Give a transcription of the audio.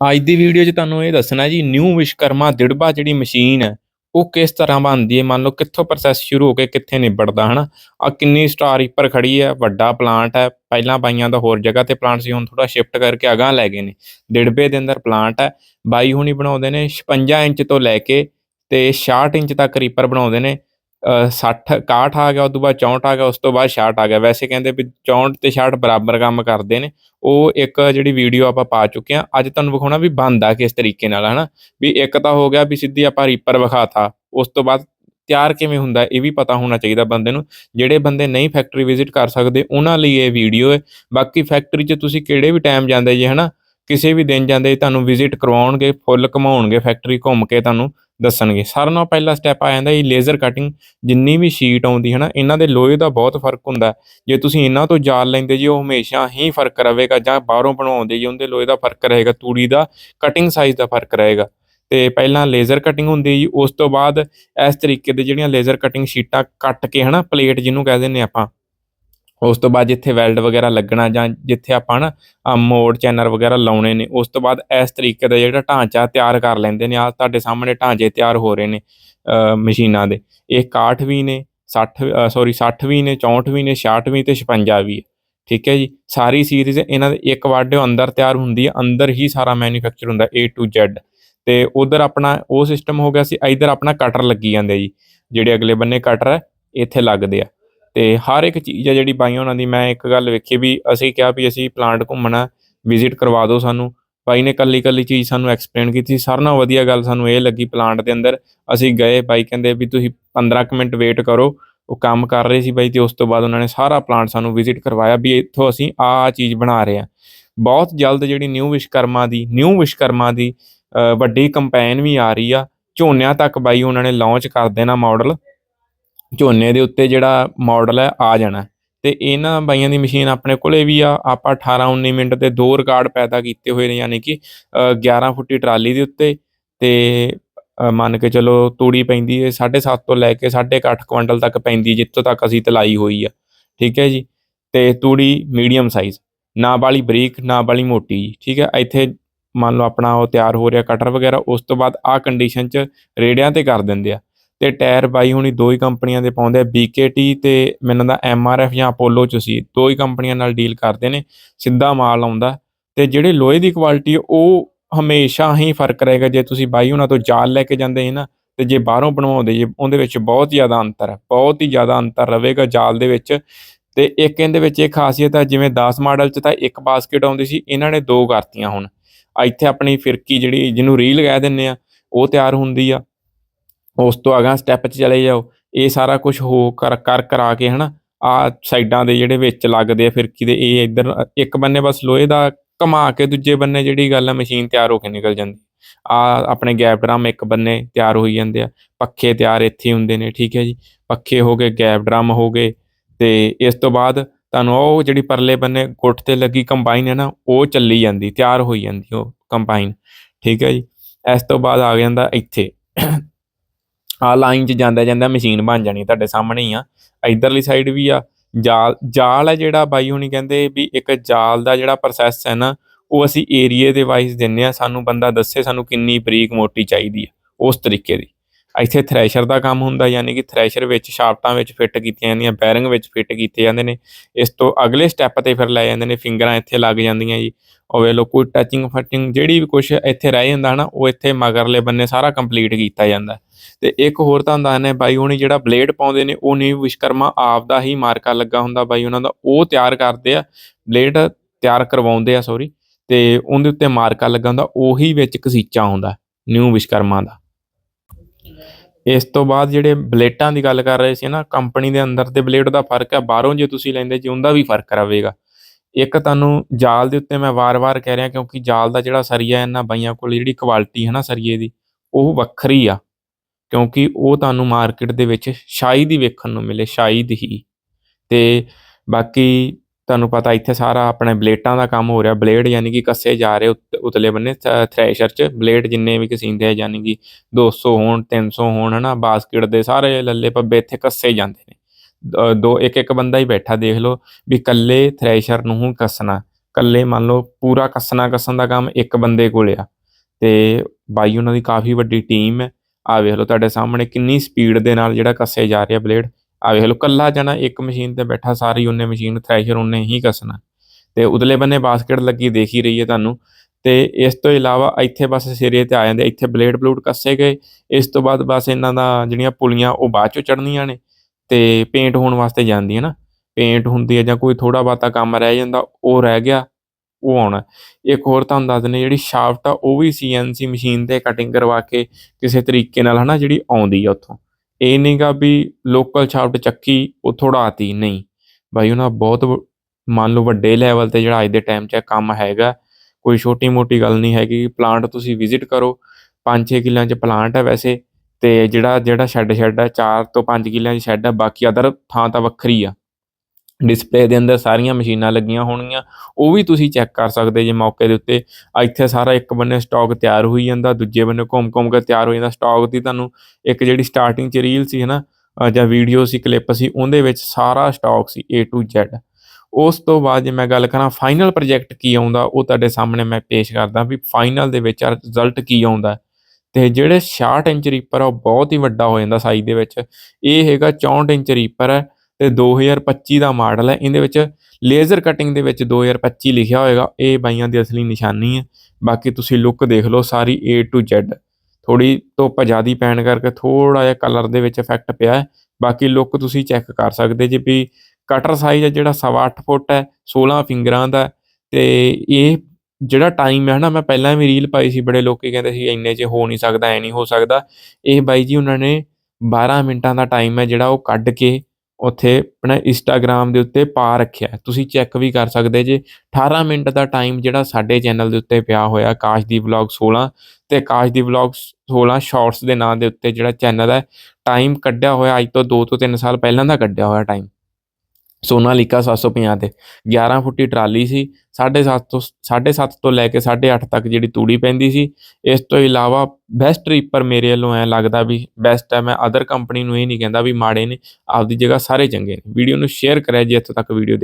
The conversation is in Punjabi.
ਅੱਜ ਦੀ ਵੀਡੀਓ 'ਚ ਤੁਹਾਨੂੰ ਇਹ ਦੱਸਣਾ ਜੀ ਨਿਊ ਵਿਸ਼ਕਰਮਾ ਦਿੜਬਾ ਜਿਹੜੀ ਮਸ਼ੀਨ ਹੈ, ਉਹ ਕਿਸ ਤਰ੍ਹਾਂ ਬਣਦੀ ਹੈ? ਮੰਨ ਲਓ ਕਿੱਥੋਂ ਪ੍ਰੋਸੈਸ ਸ਼ੁਰੂ ਹੋ ਕੇ ਕਿੱਥੇ ਨਿਬੜਦਾ, ਹਨਾ? ਆ ਕਿੰਨੀ ਸਟਾਰ ਰੀਪਰ ਖੜੀ ਹੈ? ਵੱਡਾ ਪਲਾਂਟ ਹੈ। ਪਹਿਲਾਂ ਬਾਈਆਂ ਦਾ ਹੋਰ ਜਗ੍ਹਾ ਤੇ ਪਲਾਂਟ ਸੀ, ਹੁਣ ਥੋੜਾ ਸ਼ਿਫਟ ਕਰਕੇ ਅਗਾਂਹ ਲੈ ਗਏ ਨੇ। ਦਿੜਬੇ ਦੇ ਅੰਦਰ ਪਲਾਂਟ ਹੈ। ਬਾਈ ਹੁਣੀ ਬਣਾਉਂਦੇ ਨੇ 56 ਇੰਚ ਤੋਂ ਲੈ ਕੇ ਤੇ 66 ਇੰਚ ਤੱਕ ਰੀਪਰ ਬਣਾਉਂਦੇ ਨੇ। 60 61 ਆ ਗਿਆ ਉਸ ਤੋਂ ਬਾਅਦ 64 ਆ ਗਿਆ, ਉਸ ਤੋਂ ਬਾਅਦ 66 ਆ ਗਿਆ। ਵੈਸੇ ਕਹਿੰਦੇ ਵੀ 64 ਤੇ 66 ਬਰਾਬਰ ਕੰਮ ਕਰਦੇ ਨੇ। ਉਹ ਇੱਕ ਜਿਹੜੀ ਵੀਡੀਓ ਆਪਾਂ ਪਾ ਚੁੱਕੇ ਆ ਅੱਜ ਤੁਹਾਨੂੰ ਵਿਖਾਉਣਾ ਵੀ ਬਣਦਾ ਕਿਸ ਤਰੀਕੇ ਨਾਲ, ਹਨਾ? ਵੀ ਇੱਕ ਤਾਂ ਹੋ ਗਿਆ ਵੀ ਸਿੱਧੀ ਆਪਾਂ ਰੀਪਰ ਵਿਖਾਤਾ, ਉਸ ਤੋਂ ਬਾਅਦ ਤਿਆਰ ਕਿਵੇਂ ਹੁੰਦਾ, ਇਹ ਵੀ ਪਤਾ ਹੋਣਾ ਚਾਹੀਦਾ ਬੰਦੇ ਨੂੰ। ਜਿਹੜੇ ਬੰਦੇ ਨਹੀਂ ਫੈਕਟਰੀ ਵਿਜ਼ਿਟ ਕਰ ਸਕਦੇ, ਉਹਨਾਂ ਲਈ ਇਹ ਵੀਡੀਓ ਹੈ। ਬਾਕੀ ਫੈਕਟਰੀ 'ਚ ਤੁਸੀਂ ਕਿਹੜੇ ਵੀ ਟਾਈਮ ਜਾਂਦੇ ਜੇ, ਹਨਾ? ਕਿਸੇ ਵੀ ਦਿਨ ਜਾਂਦੇ, ਤੁਹਾਨੂੰ ਵਿਜ਼ਿਟ ਕਰਵਾਉਣਗੇ, ਫੁੱਲ ਘਮਾਉਣਗੇ ਫੈਕਟਰੀ ਘੁੰਮ ਕੇ ਤੁਹਾਨੂੰ। ਦੱਸਣਗੇ। ਸਾਰਿਆਂ ਨਾਲੋਂ ਪਹਿਲਾ ਸਟੈਪ ਆ ਜਾਂਦਾ ਇਹ ਲੇਜ਼ਰ ਕਟਿੰਗ ਜਿੰਨੀ ਵੀ ਸ਼ੀਟ ਆਉਂਦੀ ਹੈ ਨਾ, ਇਹਨਾਂ ਦੇ ਲੋਹੇ ਦਾ ਬਹੁਤ ਫ਼ਰਕ ਹੁੰਦਾ। ਜੇ ਤੁਸੀਂ ਇਹਨਾਂ ਤੋਂ ਜਾਲ ਲੈਂਦੇ ਜੀ, ਉਹ ਹਮੇਸ਼ਾ ਹੀ ਫ਼ਰਕ ਰਹੇਗਾ ਜਾਂ ਬਾਹਰੋਂ ਬਣਵਾਉਂਦੇ ਜੀ, ਉਹਦੇ ਲੋਹੇ ਦਾ ਫ਼ਰਕ ਰਹੇਗਾ, ਤੂੜੀ ਦਾ ਕਟਿੰਗ ਸਾਈਜ਼ ਦਾ ਫ਼ਰਕ ਰਹੇਗਾ। ਤੇ ਪਹਿਲਾਂ ਲੇਜ਼ਰ ਕਟਿੰਗ ਹੁੰਦੀ ਜੀ, ਉਸ ਤੋਂ ਬਾਅਦ ਇਸ ਤਰੀਕੇ ਦੇ ਜਿਹੜੀਆਂ ਲੇਜ਼ਰ ਕਟਿੰਗ ਸ਼ੀਟਾਂ ਕੱਟ ਕੇ ਹਨਾ ਪਲੇਟ ਜਿਹਨੂੰ ਕਹਿ ਦਿੰਦੇ ਆਪਾਂ ਉਸ ਤੋਂ ਬਾਅਦ ਜਿੱਥੇ ਵੈਲਡ ਵਗੈਰਾ ਲੱਗਣਾ ਜਾਂ ਜਿੱਥੇ ਆਪਾਂ ਨਾ ਮੋੜ ਚੈਨਰ ਵਗੈਰਾ ਲਾਉਣੇ ਨੇ, ਉਸ ਤੋਂ ਬਾਅਦ ਇਸ ਤਰੀਕੇ ਦਾ ਜਿਹੜਾ ਢਾਂਚਾ ਤਿਆਰ ਕਰ ਲੈਂਦੇ ਨੇ ਆ ਤੁਹਾਡੇ ਸਾਹਮਣੇ ਢਾਂਚੇ ਤਿਆਰ ਹੋ ਰਹੇ ਨੇ ਮਸ਼ੀਨਾਂ ਦੇ। ਇਹ 61 ਵੀ ਨੇ 60 ਸੌਰੀ 60 ਵੀ ਨੇ 64 ਵੀ ਨੇ 66 ਵੀ ਤੇ 56 ਵੀ ਠੀਕ ਹੈ ਜੀ? ਸਾਰੀ ਸੀਰੀਜ਼ ਇਹਨਾਂ ਦੇ ਇੱਕ ਵਾਢਿਓ ਅੰਦਰ ਤਿਆਰ ਹੁੰਦੀ ਹੈ, ਅੰਦਰ ਹੀ ਸਾਰਾ ਮੈਨੂਫੈਕਚਰ ਹੁੰਦਾ, A to Z ਤੇ ਉਧਰ ਆਪਣਾ ਉਹ ਸਿਸਟਮ ਹੋ ਗਿਆ ਸੀ, ਇਧਰ ਆਪਣਾ ਕਟਰ ਲੱਗੀ ਜਾਂਦੇ ਜੀ, ਜਿਹੜੇ ਅਗਲੇ ਬੰਨੇ ਕਟਰ ਹੈ ਇੱਥੇ ਲੱਗਦੇ ਆ। ਤੇ ਹਰ ਇੱਕ ਚੀਜ਼ ਆ ਜਿਹੜੀ ਬਾਈ ਉਹਨਾਂ ਦੀ, ਮੈਂ ਇੱਕ ਗੱਲ ਵੇਖੀ ਵੀ ਅਸੀਂ ਕਿਹਾ ਵੀ ਅਸੀਂ ਪਲਾਂਟ ਘੁੰਮਣਾ ਵਿਜ਼ਿਟ ਕਰਵਾ ਦਿਓ ਸਾਨੂੰ। ਬਾਈ ਨੇ ਕੱਲੀ ਕੱਲੀ ਚੀਜ਼ ਸਾਨੂੰ ਐਕਸਪਲੇਨ ਕੀਤੀ ਸਾਰਿਆਂ ਨਾਲੋਂ ਵਧੀਆ ਗੱਲ ਸਾਨੂੰ ਇਹ ਲੱਗੀ ਪਲਾਂਟ ਦੇ ਅੰਦਰ, ਅਸੀਂ ਗਏ, ਬਾਈ ਕਹਿੰਦੇ ਵੀ ਤੁਸੀਂ 15 ਕੁ ਮਿੰਟ ਵੇਟ ਕਰੋ, ਉਹ ਕੰਮ ਕਰ ਰਹੇ ਸੀ ਬਾਈ ਤੇ ਉਸ ਤੋਂ ਬਾਅਦ ਉਹਨਾਂ ਨੇ ਸਾਰਾ ਪਲਾਂਟ ਸਾਨੂੰ ਵਿਜ਼ਿਟ ਕਰਵਾਇਆ ਵੀ ਇੱਥੋਂ ਅਸੀਂ ਆਹ ਚੀਜ਼ ਬਣਾ ਰਹੇ ਹਾਂ। ਬਹੁਤ ਜਲਦ ਜਿਹੜੀ ਨਿਊ ਵਿਸ਼ਕਰਮਾ ਦੀ ਨਿਊ ਵਿਸ਼ਕਰਮਾ ਦੀ ਵੱਡੀ ਕੰਪੇਨ ਵੀ ਆ ਰਹੀ ਆ, ਝੋਨਿਆਂ ਤੱਕ ਬਾਈ ਉਹਨਾਂ ਨੇ ਲਾਂਚ ਕਰ ਦੇਣਾ ਮਾਡਲ ਝੋਨੇ ਦੇ ਉੱਤੇ ਜਿਹੜਾ ਮਾਡਲ ਹੈ ਆ ਜਾਣਾ। ਤੇ ਇਹਨਾਂ ਬਾਈਆਂ ਦੀ ਮਸ਼ੀਨ ਆਪਣੇ ਕੋਲੇ ਵੀ ਆ। ਆਪਾਂ 18 19 ਮਿੰਟ ਦੇ ਦੋ ਰਿਕਾਰਡ ਪੈਦਾ ਕੀਤੇ ਹੋਏ ਨੇ ਯਾਨੀ ਕਿ ਅ, 11 ਫੁੱਟੀ ਟਰਾਲੀ ਦੇ ਉੱਤੇ। ਤੇ ਮੰਨ ਕੇ ਚਲੋ ਤੂੜੀ ਪੈਂਦੀ ਹੈ 7.5 ਤੋਂ ਲੈ ਕੇ 8.5 ਕੁਇੰਟਲ ਤੱਕ ਪੈਂਦੀ ਜਿੱਥੋਂ ਤੱਕ ਅਸੀਂ ਤਲਾਈ ਹੋਈ ਆ। ਠੀਕ ਹੈ ਜੀ? ਤੇ ਤੂੜੀ ਮੀਡੀਅਮ ਸਾਈਜ਼ ਨਾ ਵਾਲੀ ਬਰੀਕ ਨਾ ਵਾਲੀ ਮੋਟੀ। ਜੀ ਠੀਕ ਹੈ? ਇੱਥੇ ਮੰਨ ਲਓ ਆਪਣਾ ਉਹ ਤਿਆਰ ਹੋ ਰਿਹਾ ਕਟਰ ਵਗੈਰਾ ਉਸ ਤੋਂ ਬਾਅਦ ਆ ਕੰਡੀਸ਼ਨ 'ਚ ਰੇੜਿਆਂ ਤੇ ਕਰ ਦਿੰਦੇ ਆ। ਤੇ ਟਾਇਰ ਬਾਈ ਹੁਣੀ ਦੋ ਹੀ ਕੰਪਨੀਆਂ ਦੇ ਪਾਉਂਦੇ ਆ BKT ਤੇ ਮੈਨੂੰ ਦਾ MRF ਜਾਂ ਅਪੋਲੋ ਚ ਸੀ, ਦੋ ਹੀ ਕੰਪਨੀਆਂ ਨਾਲ ਡੀਲ ਕਰਦੇ ਨੇ, ਸਿੱਧਾ ਮਾਲ ਆਉਂਦਾ ਤੇ ਜਿਹੜੇ ਲੋਹੇ ਦੀ ਕੁਆਲਿਟੀ ਉਹ ਹਮੇਸ਼ਾ ਹੀ ਫ਼ਰਕ ਰਹੇਗਾ, ਜੇ ਤੁਸੀਂ ਬਾਈ ਉਹਨਾਂ ਤੋਂ ਜਾਲ ਲੈ ਕੇ ਜਾਂਦੇ ਸੀ ਨਾ, ਤੇ ਜੇ ਬਾਹਰੋਂ ਬਣਵਾਉਂਦੇ ਜੇ ਉਹਦੇ ਵਿੱਚ ਬਹੁਤ ਜ਼ਿਆਦਾ ਅੰਤਰ ਹੈ ਬਹੁਤ ਹੀ ਜ਼ਿਆਦਾ ਅੰਤਰ ਰਹੇਗਾ ਜਾਲ ਦੇ ਵਿੱਚ ਤੇ ਇੱਕ ਇਹਦੇ ਵਿੱਚ ਇਹ ਖਾਸੀਅਤ ਹੈ ਜਿਵੇਂ 10 ਮਾਡਲ ਚ ਤਾਂ ਇੱਕ ਬਾਸਕਟ ਆਉਂਦੀ ਸੀ, ਇਹਨਾਂ ਨੇ ਦੋ ਕਰਤੀਆਂ ਹੁਣ ਇੱਥੇ ਆਪਣੀ ਫਿਰਕੀ ਜਿਹੜੀ ਜਿਹਨੂੰ ਰੀਲ ਕਹਿ ਦਿੰਨੇ ਆ, ਉਹ ਤਿਆਰ ਹੁੰਦੀ ਆ ਉਸ ਤੋਂ ਅਗਾਂ ਸਟੈਪ 'ਚ ਚਲੇ ਜਾਓ। ਇਹ ਸਾਰਾ ਕੁਝ ਹੋ ਕਰ ਕਰ, ਕਰਾ ਕੇ ਹਨਾ, ਆ ਸਾਈਡਾਂ ਦੇ ਜਿਹੜੇ ਵਿੱਚ ਲੱਗਦੇ ਆ ਫਿਰਕੀ ਦੇ, ਇਹ ਇੱਧਰ ਇੱਕ ਬੰਨੇ ਬਸ ਲੋਹੇ ਦਾ ਘਮਾ ਕੇ ਦੂਜੇ ਬੰਨੇ ਜਿਹੜੀ ਗੱਲ ਆ ਮਸ਼ੀਨ ਤਿਆਰ ਹੋ ਕੇ ਨਿਕਲ ਜਾਂਦੀ। ਆ ਆਪਣੇ ਗੈਪ ਡਰਮ ਇੱਕ ਬੰਨੇ ਤਿਆਰ ਹੋਈ ਜਾਂਦੇ ਆ। ਪੱਖੇ ਤਿਆਰ ਇੱਥੇ ਹੁੰਦੇ ਨੇ, ਠੀਕ ਹੈ ਜੀ? ਪੱਖੇ ਹੋ ਗਏ ਗੈਪ ਡਰਮ ਹੋ ਗਏ ਤੇ ਇਸ ਤੋਂ ਬਾਅਦ ਤੁਹਾਨੂੰ ਉਹ ਜਿਹੜੀ ਪਰਲੇ ਬੰਨੇ ਗੁੱਟ ਤੇ ਲੱਗੀ ਕੰਬਾਈਨ ਹੈ ਨਾ, ਉਹ ਚੱਲੀ ਜਾਂਦੀ, ਤਿਆਰ ਹੋਈ ਜਾਂਦੀ ਉਹ ਕੰਬਾਈਨ ਠੀਕ ਹੈ ਜੀ? ਇਸ ਤੋਂ ਬਾਅਦ ਆ ਜਾਂਦਾ ਇੱਥੇ। ਆ ਲਾਈਨ 'ਚ ਜਾਂਦਾ ਜਾਂਦਾ ਮਸ਼ੀਨ ਬਣ ਜਾਣੀ ਤੁਹਾਡੇ ਸਾਹਮਣੇ ਹੀ ਆ। ਇਧਰਲੀ ਸਾਈਡ ਵੀ ਆ, ਜਾਲ ਜਾਲ ਹੈ ਜਿਹੜਾ ਬਾਈ ਹੁਣੀ ਕਹਿੰਦੇ ਵੀ ਇੱਕ ਜਾਲ ਦਾ ਜਿਹੜਾ ਪ੍ਰੋਸੈਸ ਹੈ ਨਾ, ਉਹ ਅਸੀਂ ਏਰੀਏ ਦੇ ਵਾਈਜ਼ ਦਿੰਨੇ ਆ, ਸਾਨੂੰ ਬੰਦਾ ਦੱਸੇ ਸਾਨੂੰ ਕਿੰਨੀ ਬਰੀਕ ਮੋਟੀ ਚਾਹੀਦੀ ਹੈ ਉਸ ਤਰੀਕੇ ਦੀ। ਇੱਥੇ ਥ੍ਰੈਸ਼ਰ ਦਾ ਕੰਮ ਹੁੰਦਾ, ਯਾਨੀ ਕਿ ਥ੍ਰੈਸ਼ਰ ਵਿੱਚ ਸ਼ਾਫਟਾਂ ਵਿੱਚ ਫਿੱਟ ਕੀਤੀਆਂ ਜਾਂਦੀਆਂ ਬੈਰਿੰਗ ਵਿੱਚ ਫਿੱਟ ਕੀਤੇ ਜਾਂਦੇ ਨੇ। ਇਸ ਤੋਂ ਅਗਲੇ ਸਟੈਪ ਤੇ ਫਿਰ ਲੈ ਜਾਂਦੇ ਨੇ ਫਿੰਗਰਾਂ ਇੱਥੇ ਲੱਗ ਜਾਂਦੀਆਂ ਜੀ। ਉਹ ਵੇ ਲੋ ਕੋਈ ਟੱਚਿੰਗ ਫਟਿੰਗ ਜਿਹੜੀ ਵੀ ਕੁਝ ਇੱਥੇ ਰਹਿ ਜਾਂਦਾ ਨਾ ਉਹ ਇੱਥੇ ਮਗਰਲੇ ਬੰਨੇ ਸਾਰਾ ਕੰਪਲੀਟ ਕੀਤਾ ਜਾਂਦਾ। ਤੇ ਇੱਕ ਹੋਰ ਤਾਂ ਹੁੰਦਾ ਨੇ ਬਾਈ ਹੁਣੀ ਜਿਹੜਾ ਬਲੇਡ ਪਾਉਂਦੇ ਨੇ, ਉਹ ਨਹੀਂ ਵਿਸ਼ਕਰਮਾ ਆਪ ਦਾ ਹੀ ਮਾਰਕਾ ਲੱਗਾ ਹੁੰਦਾ ਬਾਈ ਉਹਨਾਂ ਦਾ, ਉਹ ਤਿਆਰ ਕਰਦੇ ਆ ਬਲੇਡ ਤਿਆਰ ਕਰਵਾਉਂਦੇ ਆ ਸੌਰੀ ਤੇ ਉਹਦੇ ਉੱਤੇ ਮਾਰਕਾ ਲੱਗਾ ਹੁੰਦਾ, ਉਹੀ ਵਿੱਚ ਘਸੀਚਾ ਹੁੰਦਾ ਨਿਊ ਵਿਸ਼ਕਰਮਾ ਦਾ। ਇਸ ਤੋਂ ਬਾਅਦ ਜਿਹੜੇ ਬਲੇਟਾਂ ਦੀ ਗੱਲ ਕਰ ਰਹੇ ਸੀ ਨਾ, ਕੰਪਨੀ ਦੇ ਅੰਦਰ ਦੇ ਬਲੇਡ ਦਾ ਫ਼ਰਕ ਹੈ, ਬਾਹਰੋਂ ਜੇ ਤੁਸੀਂ ਲੈਂਦੇ ਜੀ, ਉਹਦਾ ਵੀ ਫ਼ਰਕ ਰਵੇਗਾ। ਇੱਕ ਤੁਹਾਨੂੰ ਜਾਲ ਦੇ ਉੱਤੇ ਮੈਂ ਵਾਰ-ਵਾਰ ਕਹਿ ਰਿਹਾ, ਕਿਉਂਕਿ ਜਾਲ ਦਾ ਜਿਹੜਾ ਸਰੀਆ ਇਹਨਾਂ ਬਾਈਆਂ ਕੋਲ ਜਿਹੜੀ ਕੁਆਲਿਟੀ ਹੈ ਨਾ ਸਰੀਏ ਦੀ, ਉਹ ਵੱਖਰੀ ਆ। ਕਿਉਂਕਿ ਉਹ ਤੁਹਾਨੂੰ ਮਾਰਕੀਟ ਦੇ ਵਿੱਚ ਸ਼ਾਇਦ ਹੀ ਵੇਖਣ ਨੂੰ ਮਿਲੇ ਸ਼ਾਇਦ ਹੀ। ਤੇ ਬਾਕੀ ਤੁਹਾਨੂੰ ਪਤਾ ਇੱਥੇ ਸਾਰਾ ਆਪਣੇ ਬਲੇਟਾਂ ਦਾ ਕੰਮ ਹੋ ਰਿਹਾ, ਬਲੇਡ ਯਾਨੀ ਕਿ ਕੱਸੇ ਜਾ ਰਹੇ ਉੱਤ- ਉਤਲੇ ਬੰਨੇ ਥ੍ਰੈਸ਼ਰ 'ਚ, ਬਲੇਡ ਜਿੰਨੇ ਵੀ ਕਸੀਂਦੇ ਆ ਯਾਨੀ ਕਿ 200 ਹੋਣ 300 ਹੋਣ, ਹਨਾ, ਬਾਸਕਟ ਦੇ ਸਾਰੇ ਲੱਲੇ ਪੱਬੇ ਇੱਥੇ ਕੱਸੇ ਜਾਂਦੇ ਨੇ। ਦੋ ਇੱਕ ਇੱਕ ਬੰਦਾ ਹੀ ਬੈਠਾ, ਦੇਖ ਲਓ ਵੀ ਕੱਲੇ ਥ੍ਰੈਸ਼ਰ ਨੂੰ ਕੱਸਣਾ ਕੱਲੇ ਮੰਨ ਲਓ ਪੂਰਾ ਕੱਸਣਾ, ਕੱਸਣ ਦਾ ਕੰਮ ਇੱਕ ਬੰਦੇ ਕੋਲ ਆ। ਤੇ ਬਾਈ ਉਹਨਾਂ ਦੀ ਕਾਫੀ ਵੱਡੀ ਟੀਮ ਹੈ ਆ ਵੇਖ ਲਓ ਤੁਹਾਡੇ ਸਾਹਮਣੇ ਕਿੰਨੀ ਸਪੀਡ ਦੇ ਨਾਲ ਜਿਹੜਾ ਕੱਸੇ ਜਾ ਰਿਹਾ ਬਲੇਡ ਆ ਵੇਖ ਲਓ ਕੱਲਾ ਜਣਾ ਇੱਕ ਮਸ਼ੀਨ ਤੇ ਬੈਠਾ, ਸਾਰੀ ਉਹਨੇ ਮਸ਼ੀਨ ਥ੍ਰੈਸ਼ਰ ਉਹਨੇ ਹੀ ਕੱਸਣਾ। ਤੇ ਉਦਲੇ ਬੰਨੇ ਬਾਸਕਟ ਲੱਗੀ ਦੇਖ ਹੀ ਰਹੀ ਹੈ ਤੁਹਾਨੂੰ। ਤੇ ਇਸ ਤੋਂ ਇਲਾਵਾ ਇੱਥੇ ਬਸ ਸਿਰੇ ਤੇ ਆ ਜਾਂਦੇ, ਇੱਥੇ ਬਲੇਡ ਬਲੂਡ ਕੱਸੇ ਗਏ। ਇਸ ਤੋਂ ਬਾਅਦ ਬਸ ਇਹਨਾਂ ਦਾ ਜਿਹੜੀਆਂ ਪੁਲੀਆਂ, ਉਹ ਬਾਅਦ ਚੋਂ ਚੜਨੀਆਂ ਨੇ। ਤੇ ਪੇਂਟ ਹੋਣ ਵਾਸਤੇ ਜਾਂਦੀ ਹੈ ਨਾ। ਪੇਂਟ ਹੁੰਦੀ ਹੈ ਜਾਂ ਕੋਈ ਥੋੜਾ ਬਾਤਾ ਕੰਮ ਰਹਿ ਜਾਂਦਾ, ਉਹ ਰਹਿ ਗਿਆ, ਉਹ ਆਉਣਾ। ਇੱਕ ਹੋਰ ਤੁਹਾਨੂੰ ਦੱਸ ਦਿੰਦੇ ਜਿਹੜੀ ਸ਼ਾਫਟ ਆ, ਉਹ ਵੀ ਸੀਐਨਸੀ ਮਸ਼ੀਨ ਤੇ ਕਟਿੰਗ ਕਰਵਾ ਕੇ ਕਿਸੇ ਤਰੀਕੇ ਨਾਲ ਹਨਾ, ਜਿਹੜੀ ਆਉਂਦੀ ਆ ਉੱਥੋਂ। ਇਹ ਨਹੀਂਗਾ ਵੀ ਲੋਕਲ ਸ਼ਾਫਟ ਚੱਕੀ, ਉਹ ਥੋੜਾ ਆਤੀ, ਨਹੀਂ। ਬਾਈ, ਉਹਨਾਂ ਬਹੁਤ ਵ- ਮੰਨ ਲਓ ਵੱਡੇ ਲੈਵਲ ਤੇ ਜਿਹੜਾ ਅੱਜ ਦੇ ਟਾਈਮ 'ਚ ਇਹ ਕੰਮ ਹੈਗਾ, ਕੋਈ ਛੋਟੀ ਮੋਟੀ ਗੱਲ ਨਹੀਂ ਹੈਗੀ ਪਲਾਂਟ ਤੁਸੀਂ ਵਿਜ਼ਿਟ ਕਰੋ। 5-6 ਕਿੱਲਿਆਂ 'ਚ ਪਲਾਂਟ ਹੈ ਵੈਸੇ, ਤੇ ਜਿਹੜਾ ਜਿਹੜਾ ਸ਼ੈੱਡ ਸ਼ੈੱਡ ਹੈ 4 ਤੋਂ 5 ਕਿੱਲਿਆਂ 'ਚ ਸ਼ੈੱਡ ਹੈ, ਬਾਕੀ ਅਦਰ ਥਾਂ ਤਾਂ ਵੱਖਰੀ ਆ। ਡਿਸਪਲੇ ਦੇ ਅੰਦਰ ਸਾਰੀਆਂ ਮਸ਼ੀਨਾਂ ਲੱਗੀਆਂ ਹੋਣਗੀਆਂ। ਉਹ ਵੀ ਤੁਸੀਂ ਚੈੱਕ ਕਰ ਸਕਦੇ ਜੇ ਮੌਕੇ ਦੇ ਉੱਤੇ। ਇੱਥੇ ਸਾਰਾ ਇੱਕ ਬੰਨੇ ਸਟਾਕ ਤਿਆਰ ਹੋਈ ਜਾਂਦਾ ਦੂਜੇ ਬੰਨੇ ਘੁੰਮ-ਘੁੰਮ ਕੇ ਤਿਆਰ ਹੋ ਜਾਂਦਾ। ਸਟਾਕ ਦੀ ਤੁਹਾਨੂੰ ਇੱਕ ਜਿਹੜੀ ਸਟਾਰਟਿੰਗ 'ਚ ਰੀਲ ਸੀ ਹਨਾ ਅ, ਜਾਂ ਵੀਡੀਓ ਸੀ ਕਲਿੱਪ ਸੀ ਉਹਦੇ ਵਿੱਚ ਸਾਰਾ ਸਟਾਕ ਸੀ A to Z ਉਸ ਤੋਂ ਬਾਅਦ ਜੇ ਮੈਂ ਗੱਲ ਕਰਾਂ ਫਾਈਨਲ ਪ੍ਰੋਜੈਕਟ ਕੀ ਆਉਂਦਾ ਉਹ ਤੁਹਾਡੇ ਸਾਹਮਣੇ ਮੈਂ ਪੇਸ਼ ਕਰਦਾ ਵੀ ਫਾਈਨਲ ਦੇ ਵਿੱਚ ਰਿਜ਼ਲਟ ਕੀ ਆਉਂਦਾ। ਤੇ ਜਿਹੜੇ 66 ਇੰਚ ਰੀਪਰ ਆ ਉਹ ਬਹੁਤ ਹੀ ਵੱਡਾ ਹੋ ਜਾਂਦਾ ਸਾਈਜ਼ ਦੇ ਵਿੱਚ। ਇਹ ਹੈਗਾ 64 ਇੰਚ ਰੀਪਰ ਹੈ। ਤੇ 2025 ਦਾ ਮਾਡਲ ਹੈ। ਇਹਦੇ ਵਿੱਚ ਲੇਜ਼ਰ ਕਟਿੰਗ ਦੇ ਵਿੱਚ 2025 ਲਿਖਿਆ ਹੋਏਗਾ। ਇਹ ਬਾਈਆਂ ਦੀ ਅਸਲੀ ਨਿਸ਼ਾਨੀ ਹੈ। ਬਾਕੀ ਤੁਸੀਂ ਲੁੱਕ ਦੇਖ ਲਓ, ਸਾਰੀ A to Z ਥੋੜੀ ਧੁੱਪ ਜ਼ਿਆਦੀ ਪੈਣ ਕਰਕੇ ਥੋੜਾ ਜਿਹਾ ਕਲਰ ਦੇ ਵਿੱਚ ਇਫੈਕਟ ਪਿਆ ਹੈ। ਬਾਕੀ ਲੁੱਕ ਤੁਸੀਂ ਚੈੱਕ ਕਰ ਸਕਦੇ ਜੇ ਵੀ ਕਟਰ ਸਾਈਜ਼ ਹੈ ਜਿਹੜਾ ਸਵਾ ਅੱਠ ਫੁੱਟ ਹੈ 16 ਫਿੰਗਰਾਂ ਦਾ ਹੈ। ਤੇ ਇਹ ਜਿਹੜਾ ਟਾਈਮ ਹੈ ਨਾ, ਮੈਂ ਪਹਿਲਾਂ ਵੀ ਰੀਲ ਪਾਈ ਸੀ, ਬੜੇ ਲੋਕੀ ਕਹਿੰਦੇ ਸੀ ਇੰਨੇ 'ਚ ਹੋ ਨਹੀਂ ਸਕਦਾ, ਐ ਨਹੀਂ ਹੋ ਸਕਦਾ। ਇਹ ਬਾਈ ਜੀ ਉਹਨਾਂ ਨੇ 12 ਮਿੰਟਾਂ ਦਾ ਟਾਈਮ ਹੈ ਜਿਹੜਾ ਉਹ ਕੱਢ ਕੇ ਉੱਥੇ ਆਪਣਾ ਇੰਸਟਾਗ੍ਰam ਦੇ ਉੱਤੇ ਪਾ ਰੱਖਿਆ ਤੁਸੀਂ ਚੈੱਕ ਵੀ ਕਰ ਸਕਦੇ ਜੇ। 18 ਮਿੰਟ ਦਾ ਟਾਈਮ ਜਿਹੜਾ ਸਾਡੇ ਚੈਨਲ ਦੇ ਉੱਤੇ ਪਿਆ ਹੋਇਆ ਆਕਾਸ਼ ਦੀ ਵਲੌਗ 16 ਤੇ ਆਕਾਸ਼ ਦੀ ਵਲੌਗ 16 ਸ਼ਾਰਟਸ ਦੇ ਨਾਂ ਦੇ ਉੱਤੇ ਜਿਹੜਾ ਚੈਨਲ ਹੈ ਟਾਈਮ ਕੱਢਿਆ ਹੋਇਆ ਅੱਜ ਤੋਂ 2 ਤੋਂ 3 ਸਾਲ ਪਹਿਲਾਂ ਦਾ ਕੱਢਿਆ ਹੋਇਆ ਟਾਈਮ ਸੋਨਾਲੀਕਾ 750 ਤੇ 11 ਫੁੱਟੀ ਟਰਾਲੀ ਸੀ 7.5 ਤੋਂ 7.5 ਤੋਂ ਲੈ ਕੇ 8.5 ਤੱਕ ਜਿਹੜੀ ਤੂੜੀ ਪੈਂਦੀ ਸੀ। ਇਸ ਤੋਂ ਇਲਾਵਾ ਬੈਸਟ ਰੀਪਰ ਮੇਰੇ ਵੱਲੋਂ ਐ ਲੱਗਦਾ ਵੀ ਬੈਸਟ ਹੈ, ਮੈਂ ਅਦਰ ਕੰਪਨੀ ਨੂੰ ਇਹ ਨਹੀਂ ਕਹਿੰਦਾ ਵੀ ਮਾੜੇ ਨੇ, ਆਪਦੀ ਜਗ੍ਹਾ ਸਾਰੇ ਚੰਗੇ ਨੇ। ਵੀਡੀਓ ਨੂੰ ਸ਼ੇਅਰ ਕਰਿਆ ਜੇ ਇੱਥੇ ਤੱਕ ਵੀਡੀਓ